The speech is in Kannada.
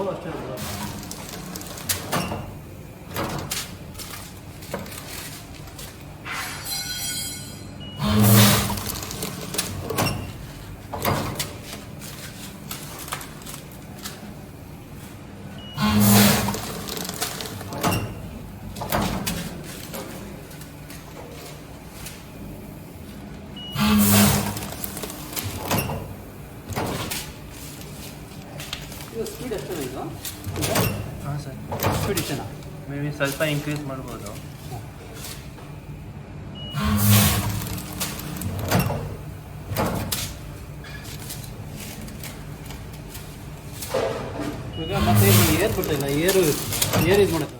Bola, chciałem zobaczyć. ಇದು ಸ್ಪೀಡ್ ಎಷ್ಟಿದೆ ಇದು? ಹಾಂ ಸರ್. ಸ್ಪೀಡ್ ಇಷ್ಟೇನಾ ಮೇ ಬಿ ಸ್ವಲ್ಪ ಇನ್ಕ್ರೀಸ್ ಮಾಡ್ಬೋದು. ಈಗ ಮತ್ತೆ ಏರ್ ಬಿಟ್ಟಿಲ್ಲ ಏರು ಏರ್ ಇದು ಮಾಡುತ್ತೆ